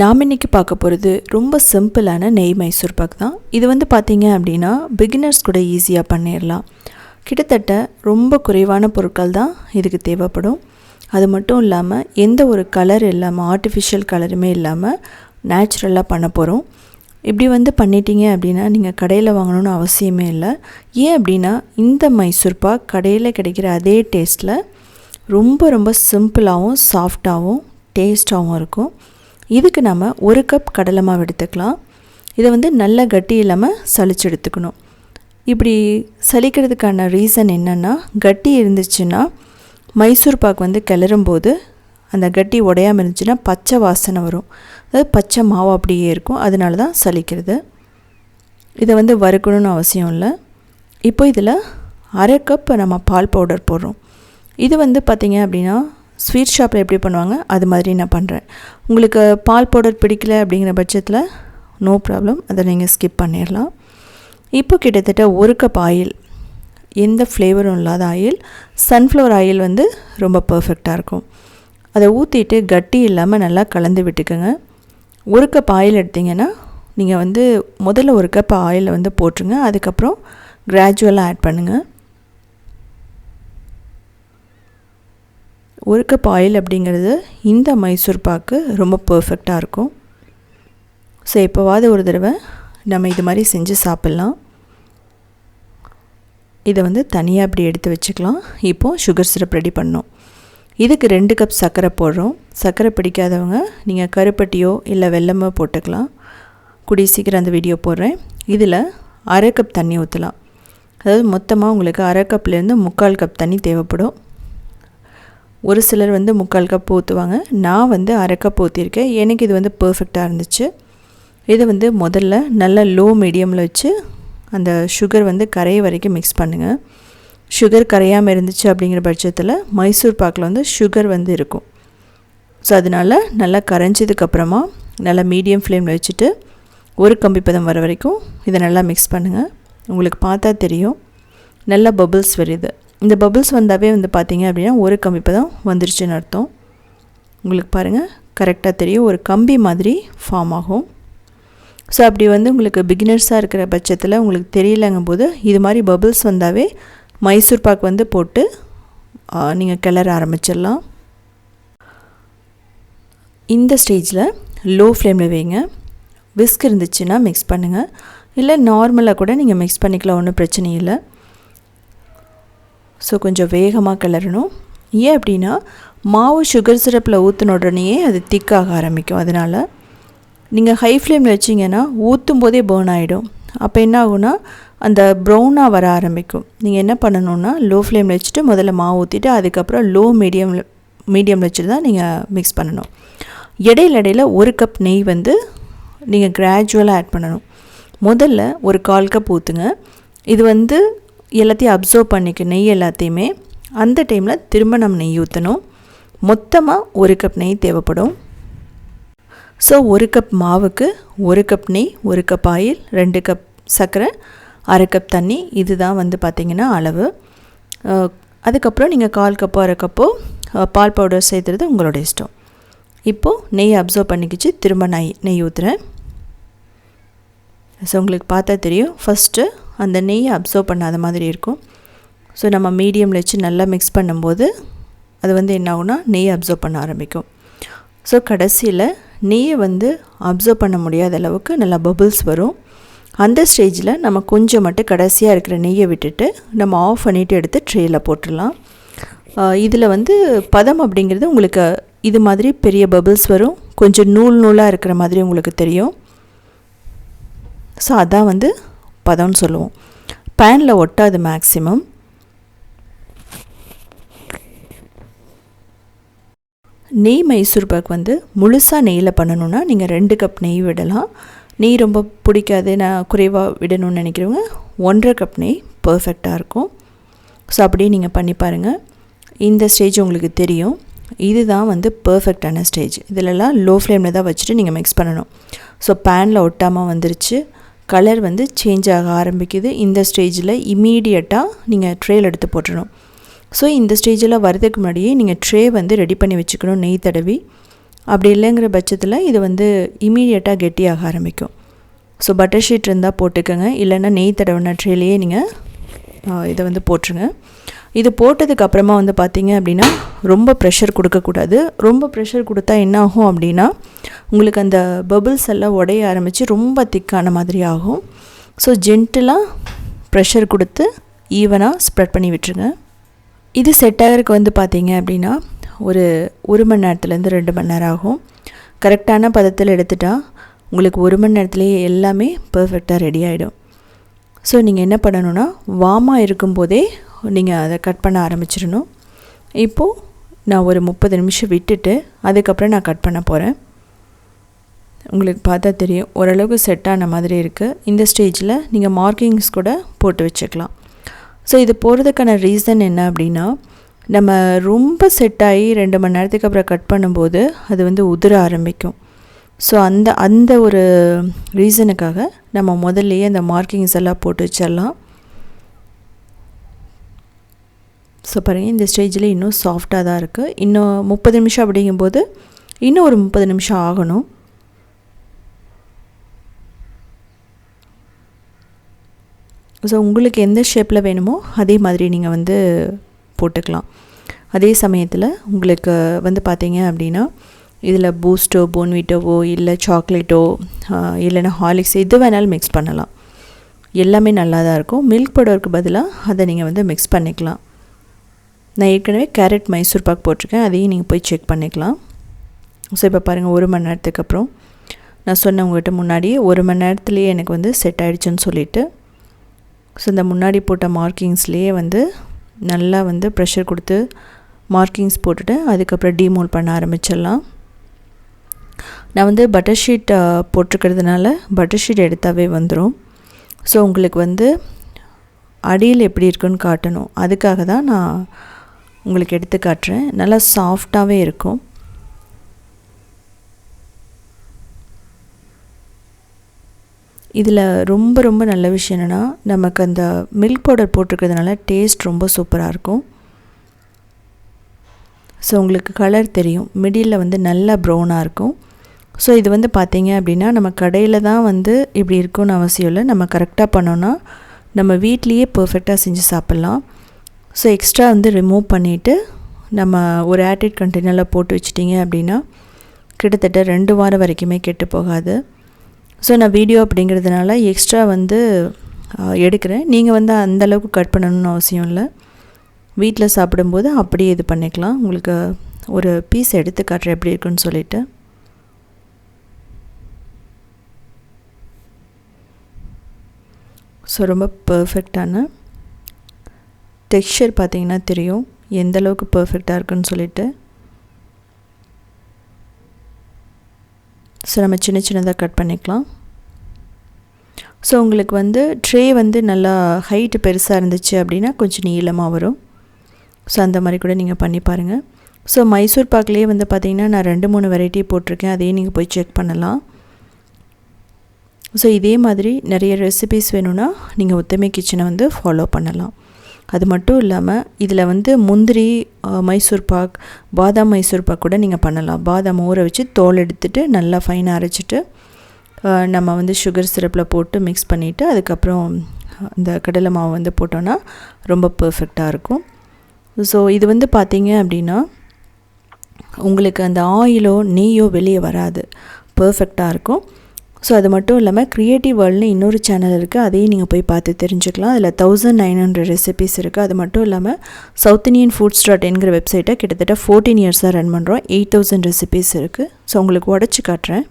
நாம் இன்றைக்கி பார்க்க போகிறது ரொம்ப சிம்பிளான நெய் மைசூர் பாக் தான். இது வந்து பார்த்திங்க அப்படின்னா பிகினர்ஸ் கூட ஈஸியாக பண்ணிடலாம் கிட்டத்தட்ட ரொம்ப குறைவான பொருட்கள் தான் இதுக்கு தேவைப்படும். அது மட்டும் இல்லாமல் எந்த ஒரு கலர் இல்லாமல் ஆர்டிஃபிஷியல் கலருமே இல்லாமல் நேச்சுரலாக பண்ண போகிறோம் இப்படி வந்து பண்ணிட்டீங்க அப்படின்னா நீங்கள் கடையில் வாங்கணும்னு அவசியமே இல்லை. ஏன் அப்படின்னா இந்த மைசூர் பாக் கடையில் கிடைக்கிற அதே டேஸ்ட்டில் ரொம்ப ரொம்ப சிம்பிளாகவும் சாஃப்டாகவும் டேஸ்ட்டாகவும் இருக்கும். இதுக்கு நம்ம ஒரு கப் கடலை மாவு எடுத்துக்கலாம். இதை வந்து நல்ல கட்டி இல்லாமல் சளிச்சு எடுத்துக்கணும். இப்படி சலிக்கிறதுக்கான ரீசன் என்னென்னா கட்டி இருந்துச்சுன்னா மைசூர் பாக் வந்து கிளறும்போது அந்த கட்டி உடையாமல் இருந்துச்சுன்னா பச்சை வாசனை வரும். அதாவது பச்சை மாவு அப்படியே இருக்கும். அதனால தான் சலிக்கிறது இதை வந்து வறுக்கணும்னு அவசியம் இல்லை. இப்போ இதில் அரை கப் நம்ம பால் பவுடர் போடுறோம். இது வந்து பார்த்திங்க அப்படின்னா ஸ்வீட் ஷாப்பில் எப்படி பண்ணுவாங்க அது மாதிரி நான் பண்ணுறேன் உங்களுக்கு பால் பவுடர் பிடிக்கல அப்படிங்கிற பட்சத்தில் நோ ப்ராப்ளம் அதை நீங்கள் ஸ்கிப் பண்ணிடலாம் இப்போ கிட்டத்தட்ட ஒரு கப் ஆயில் எந்த ஃப்ளேவரும் இல்லாத ஆயில் சன்ஃப்ளவர் ஆயில் வந்து ரொம்ப பர்ஃபெக்டாக இருக்கும். அதை ஊற்றிட்டு கட்டி இல்லாமல் நல்லா கலந்து விட்டுக்கோங்க. ஒரு கப் ஆயில் எடுத்திங்கன்னா நீங்கள் வந்து முதல்ல ஒரு கப் ஆயிலை வந்து போட்டுருங்க. அதுக்கப்புறம் கிராஜுவலாக ஆட் பண்ணுங்கள் ஒரு கப் ஆயில் அப்படிங்கிறது இந்த மைசூர் பாக்கு ரொம்ப பர்ஃபெக்டாக இருக்கும். ஸோ எப்போவாவது ஒரு தடவை நம்ம இது மாதிரி செஞ்சு சாப்பிட்லாம். இதை வந்து தனியாக அப்படி எடுத்து வச்சுக்கலாம். இப்போது சுகர் சிரப் ரெடி பண்ணோம். இதுக்கு ரெண்டு கப் சர்க்கரை போடுறோம். சர்க்கரை பிடிக்காதவங்க நீங்கள் கருப்பட்டியோ இல்லை வெள்ளமோ போட்டுக்கலாம். கூடிய சீக்கிரம் அந்த வீடியோ போடுறேன். இதில் அரை கப் தண்ணி ஊற்றலாம் அதாவது மொத்தமாக உங்களுக்கு அரை கப்லேருந்து முக்கால் கப் தண்ணி தேவைப்படும். ஒரு சிலர் வந்து முக்கால் கப் ஊற்றுவாங்க நான் வந்து அரை கப் ஊற்றிருக்கேன் எனக்கு இது வந்து பர்ஃபெக்டாக இருந்துச்சு. இதை வந்து முதல்ல நல்லா லோ மீடியமில் வச்சு அந்த சுகர் வந்து கரைய வரைக்கும் மிக்ஸ் பண்ணுங்கள் சுகர் கரையாமல் இருந்துச்சு அப்படிங்கிற பட்சத்தில் மைசூர் பாக்கில் வந்து சுகர் வந்து இருக்கும். ஸோ அதனால் நல்லா கரைஞ்சதுக்கப்புறமா நல்லா மீடியம் ஃப்ளேமில் வச்சுட்டு ஒரு கம்பி பதம் வர வரைக்கும் இதை நல்லா மிக்ஸ் பண்ணுங்கள் உங்களுக்கு பார்த்தா தெரியும். நல்லா பபுள்ஸ் வருது. இந்த பபுள்ஸ் வந்தாவே வந்து பார்த்திங்க அப்படின்னா ஒரு கம்பி தான் வந்துருச்சுன்னு அர்த்தம். உங்களுக்கு பாருங்கள் கரெக்டாக தெரியும். ஒரு கம்பி மாதிரி ஃபார்ம் ஆகும். ஸோ அப்படி வந்து உங்களுக்கு பிகினர்ஸாக இருக்கிற பட்சத்தில் உங்களுக்கு தெரியலங்கும் போது இது மாதிரி பபுள்ஸ் வந்தாவே மைசூர் பாக் வந்து போட்டு நீங்கள் கிளற ஆரம்பிச்சிடலாம். இந்த ஸ்டேஜில் லோ ஃப்ளேமில் வைங்க. விஸ்க் இருந்துச்சுன்னா மிக்ஸ் பண்ணுங்கள் இல்லை நார்மலாக கூட நீங்கள் மிக்ஸ் பண்ணிக்கலாம் ஒன்றும் பிரச்சனை இல்லை. ஸோ கொஞ்சம் வேகமாக கிளறணும். ஏன் அப்படின்னா மாவு சுகர் சிரப்பில் ஊற்றின உடனேயே அது திக்காக ஆரம்பிக்கும். அதனால் நீங்கள் ஹை ஃப்ளேமில் வச்சிங்கன்னா ஊற்றும் போதே பேர்ன் ஆகிடும் அப்போ என்ன ஆகும்னா அந்த ப்ரௌனாக வர ஆரம்பிக்கும். நீங்கள் என்ன பண்ணணுன்னா லோ ஃப்ளேமில் வச்சுட்டு முதல்ல மாவு ஊற்றிட்டு அதுக்கப்புறம் லோ மீடியமில் மீடியமில் வச்சுட்டு தான் நீங்கள் மிக்ஸ் பண்ணணும். இடையில இடையில ஒரு கப் நெய் வந்து நீங்கள் கிராஜுவலாக ஆட் பண்ணணும். முதல்ல ஒரு கால் கப் ஊற்றுங்க இது வந்து எல்லாத்தையும் அப்சர்வ் பண்ணிக்க நெய் எல்லாத்தையுமே அந்த டைமில் திரும்ப நம்ம நெய் ஊற்றணும் மொத்தமாக ஒரு கப் நெய் தேவைப்படும். ஸோ ஒரு கப் மாவுக்கு ஒரு கப் நெய் ஒரு கப் ஆயில் ரெண்டு கப் சர்க்கரை அரை கப் தண்ணி இதுதான் வந்து பார்த்திங்கன்னா அளவு. அதுக்கப்புறம் நீங்கள் கால் கப்போ அரை கப்போ பால் பவுடர் சேர்த்துறது உங்களோட இஷ்டம். இப்போது நெய் அப்சர்வ் பண்ணிக்கிச்சு திரும்ப நெய் நெய் ஊற்றுறேன் ஸோ உங்களுக்கு பார்த்தா தெரியும். ஃபஸ்ட்டு அந்த நெய்யை அப்சர்வ் பண்ணாத மாதிரி இருக்கும். ஸோ நம்ம மீடியமில் வச்சு நல்லா மிக்ஸ் பண்ணும்போது அது வந்து என்ன ஆகுனா நெய் அப்சர்வ் பண்ண ஆரம்பிக்கும். ஸோ கடைசியில் நெய்யை வந்து அப்சர்வ் பண்ண முடியாத அளவுக்கு நல்லா பபுள்ஸ் வரும். அந்த ஸ்டேஜில் நம்ம கொஞ்சம் மட்டும் கடைசியாக இருக்கிற நெய்யை விட்டுட்டு நம்ம ஆஃப் பண்ணிவிட்டு எடுத்து ட்ரேயில் போட்டுடலாம். இதில் வந்து பதம் அப்படிங்கிறது உங்களுக்கு இது மாதிரி பெரிய பபுள்ஸ் வரும். கொஞ்சம் நூல் நூலாக இருக்கிற மாதிரி உங்களுக்கு தெரியும். ஸோ அதான் வந்து பதம்னு சொல்லுவோம். பேனில் ஒட்டாது மேக்ஸிமம் நெய் மைசூர் பாக் வந்து முழுசாக நெய்யில் பண்ணணுன்னா நீங்கள் ரெண்டு கப் நெய் விடலாம். நெய் ரொம்ப பிடிக்காது நான் குறைவாக விடணும்னு நினைக்கிறவங்க ஒன்றரை கப் நெய் பர்ஃபெக்டாக இருக்கும். ஸோ அப்படியே நீங்கள் பண்ணி பாருங்கள் இந்த ஸ்டேஜ் உங்களுக்கு தெரியும். இதுதான் வந்து பர்ஃபெக்டான ஸ்டேஜ் இதிலெல்லாம் லோ ஃப்ளேமில் தான் வச்சுட்டு நீங்கள் மிக்ஸ் பண்ணணும். ஸோ பேனில் ஒட்டாமல் வந்துருச்சு. கலர் வந்து சேஞ்ச் ஆக ஆரம்பிக்குது. இந்த ஸ்டேஜில் இமீடியட்டாக நீங்கள் ட்ரேயில் எடுத்து போட்டுடணும் ஸோ இந்த ஸ்டேஜில் வரதுக்கு முன்னாடியே நீங்கள் ட்ரே வந்து ரெடி பண்ணி வச்சுக்கணும் நெய் தடவி. அப்படி இல்லைங்கிற பட்சத்தில் இது வந்து இமீடியட்டாக கெட்டியாக ஆரம்பிக்கும். ஸோ பட்டர் ஷீட் இருந்தால் போட்டுக்கோங்க. இல்லைன்னா நெய் தடவின ட்ரேலையே நீங்கள் இதை வந்து போட்டுருங்க. இது போட்டதுக்கப்புறமா வந்து பார்த்தீங்க அப்படின்னா ரொம்ப ப்ரெஷர் கொடுக்கக்கூடாது. ரொம்ப ப்ரெஷர் கொடுத்தா என்ன ஆகும் அப்படின்னா உங்களுக்கு அந்த பபிள்ஸ் எல்லாம் உடைய ஆரம்பித்து ரொம்ப திக்கான மாதிரி ஆகும். ஸோ ஜென்டிலாக ப்ரெஷர் கொடுத்து ஈவனாக ஸ்ப்ரெட் பண்ணி விட்டுருங்க. இது செட் ஆகிறதுக்கு வந்து பார்த்தீங்க அப்படின்னா ஒரு ஒரு மணி நேரத்துலேருந்து ரெண்டு மணி நேரம் ஆகும். கரெக்டான பதத்தில் எடுத்துட்டால் உங்களுக்கு ஒரு மணி நேரத்துலேயே எல்லாமே பர்ஃபெக்டாக ரெடி ஆகிடும் ஸோ நீங்கள் என்ன பண்ணணுன்னா வாமாக இருக்கும்போதே நீங்கள் அதை கட் பண்ண ஆரம்பிச்சிடணும். இப்போது நான் ஒரு முப்பது நிமிஷம் விட்டுட்டு அதுக்கப்புறம் நான் கட் பண்ண போகிறேன் உங்களுக்கு பார்த்தா தெரியும் ஓரளவுக்கு செட் ஆன மாதிரி இருக்குது இந்த ஸ்டேஜில் நீங்கள் மார்க்கிங்ஸ் கூட போட்டு வச்சுக்கலாம். ஸோ இது போகிறதுக்கான ரீசன் என்ன அப்படின்னா நம்ம ரொம்ப செட் ஆகி ரெண்டு மணி நேரத்துக்கு அப்புறம் கட் பண்ணும்போது அது வந்து உதிர ஆரம்பிக்கும். ஸோ அந்த அந்த ஒரு ரீசனுக்காக நம்ம முதல்லையே அந்த மார்க்கிங்ஸ் எல்லாம் போட்டு வச்சிடலாம். ஸோ பாருங்கள் இந்த ஸ்டேஜில் இன்னும் சாஃப்டாக தான் இருக்குது இன்னும் முப்பது நிமிஷம் அப்படிங்கும்போது இன்னும் ஒரு முப்பது நிமிஷம் ஆகணும். ஸோ உங்களுக்கு எந்த ஷேப்பில் வேணுமோ அதே மாதிரி நீங்கள் வந்து போட்டுக்கலாம். அதே சமயத்தில் உங்களுக்கு வந்து பார்த்தீங்க அப்படின்னா இதில் பூஸ்ட்டோ போன்விட்டோவோ இல்லை சாக்லேட்டோ இல்லைன்னா ஹார்லிக்ஸ் எது வேணாலும் மிக்ஸ் பண்ணலாம். எல்லாமே நல்லா தான் இருக்கும். மில்க் பவுடருக்கு பதிலாக அதை நீங்கள் வந்து மிக்ஸ் பண்ணிக்கலாம். நான் ஏற்கனவே கேரட் மைசூர் பாக் போட்டிருக்கேன். அதையும் நீங்கள் போய் செக் பண்ணிக்கலாம். ஸோ இப்போ பாருங்கள் ஒரு மணி நேரத்துக்கு அப்புறம் நான் சொன்ன உங்கள்கிட்ட முன்னாடி ஒரு மணி நேரத்துலேயே எனக்கு வந்து செட் ஆகிடுச்சுன்னு சொல்லிவிட்டு ஸோ இந்த முன்னாடி போட்ட மார்க்கிங்ஸ்லேயே வந்து நல்லா வந்து ப்ரெஷர் கொடுத்து மார்க்கிங்ஸ் போட்டுட்டு அதுக்கப்புறம் டீமோல் பண்ண ஆரம்பிச்சிடலாம். நான் வந்து பட்டர் ஷீட் போட்டிருக்கிறதுனால பட்டர் ஷீட் எடுத்தாவே வந்துடும் ஸோ உங்களுக்கு வந்து அடியில் எப்படி இருக்குன்னு காட்டணும். அதுக்காக தான் நான் உங்களுக்கு எடுத்து காட்டுறேன். நல்லா சாஃப்டாகவே இருக்கும். இதில் ரொம்ப ரொம்ப நல்ல விஷயம் என்னென்னா நமக்கு அந்த மில்க் பவுடர் போட்டிருக்கிறதுனால டேஸ்ட் ரொம்ப சூப்பராக இருக்கும். ஸோ உங்களுக்கு கலர் தெரியும். மிடியில் வந்து நல்லா ப்ரௌனாக இருக்கும். ஸோ இது வந்து பார்த்தீங்க அப்படின்னா நம்ம கடையில் தான் வந்து இப்படி இருக்கும்னு அவசியம் இல்லை. நம்ம கரெக்டாக பண்ணோன்னா நம்ம வீட்லேயே பர்ஃபெக்டாக செஞ்சு சாப்பிட்லாம். ஸோ எக்ஸ்ட்ரா வந்து ரிமூவ் பண்ணிவிட்டு நம்ம ஒரு ஆட்டிட் கண்டெய்னரில் போட்டு வச்சிட்டிங்க அப்படின்னா கிட்டத்தட்ட ரெண்டு வாரம் வரைக்குமே கெட்டு போகாது. ஸோ நான் வீடியோ அப்படிங்கிறதுனால எக்ஸ்ட்ரா வந்து எடுக்கிறேன். நீங்கள் வந்து அந்தளவுக்கு கட் பண்ணணும்னு அவசியம் இல்லை. வீட்டில் சாப்பிடும்போது அப்படியே இது பண்ணிக்கலாம். உங்களுக்கு ஒரு பீஸ் எடுத்து காட்டுறேன் எப்படி இருக்குன்னு சொல்லிவிட்டு ஸோ ரொம்ப பர்ஃபெக்டான டெக்ஸ்சர் பார்த்திங்கன்னா தெரியும். எந்த அளவுக்கு பர்ஃபெக்டாக இருக்குன்னு சொல்லிவிட்டு ஸோ நம்ம சின்ன சின்னதாக கட் பண்ணிக்கலாம். ஸோ உங்களுக்கு வந்து ட்ரே வந்து நல்லா ஹைட்டு பெருசாக இருந்துச்சு அப்படின்னா கொஞ்சம் நீளமாக வரும். ஸோ அந்த மாதிரி கூட நீங்கள் பண்ணி பாருங்கள் ஸோ மைசூர் பாக்லேயே வந்து பார்த்திங்கன்னா நான் ரெண்டு மூணு வெரைட்டி போட்டிருக்கேன். அதையும் நீங்கள் போய் செக் பண்ணலாம். ஸோ இதே மாதிரி நிறைய ரெசிபிஸ் வேணும்னா நீங்கள் ஒத்தமை கிச்சனை வந்து ஃபாலோ பண்ணலாம். அது மட்டும் இல்லாமல் இதில் வந்து முந்திரி மைசூர் பாக் பாதாம் மைசூர் பாக் கூட நீங்கள் பண்ணலாம். பாதாம் ஊற வச்சு தோல் எடுத்துகிட்டு நல்லா ஃபைனாக அரைச்சிட்டு நம்ம வந்து சுகர் சிரப்பில் போட்டு மிக்ஸ் பண்ணிவிட்டு அதுக்கப்புறம் அந்த கடலை மாவு வந்து போட்டோன்னா ரொம்ப பர்ஃபெக்டாக இருக்கும். ஸோ இது வந்து பார்த்தீங்க அப்படின்னா உங்களுக்கு அந்த ஆயிலோ நெய்யோ வெளியே வராது. பர்ஃபெக்டாக இருக்கும். ஸோ அது மட்டும் இல்லாமல் க்ரியேட்டிவ் வேர்ல்டுனு இன்னொரு சேனல் இருக்குது அதையும் நீங்கள் போய் பார்த்து தெரிஞ்சுக்கலாம். அதில் தௌசண்ட் நைன் ஹண்ட்ரட் ரெசிபிஸ் இருக்குது அது மட்டும் இல்லாமல் சவுத் இண்டியன் ஃபுட்ஸ் டாட் என்கிற வெப்சைட்டை கிட்டத்தட்ட ஃபோர்டீன் இயர்ஸாக ரன் பண்ணுறோம் எயிட் தௌசண்ட் ரெசிபிஸ் இருக்குது ஸோ உங்களுக்கு உடச்சி காட்டுறேன்.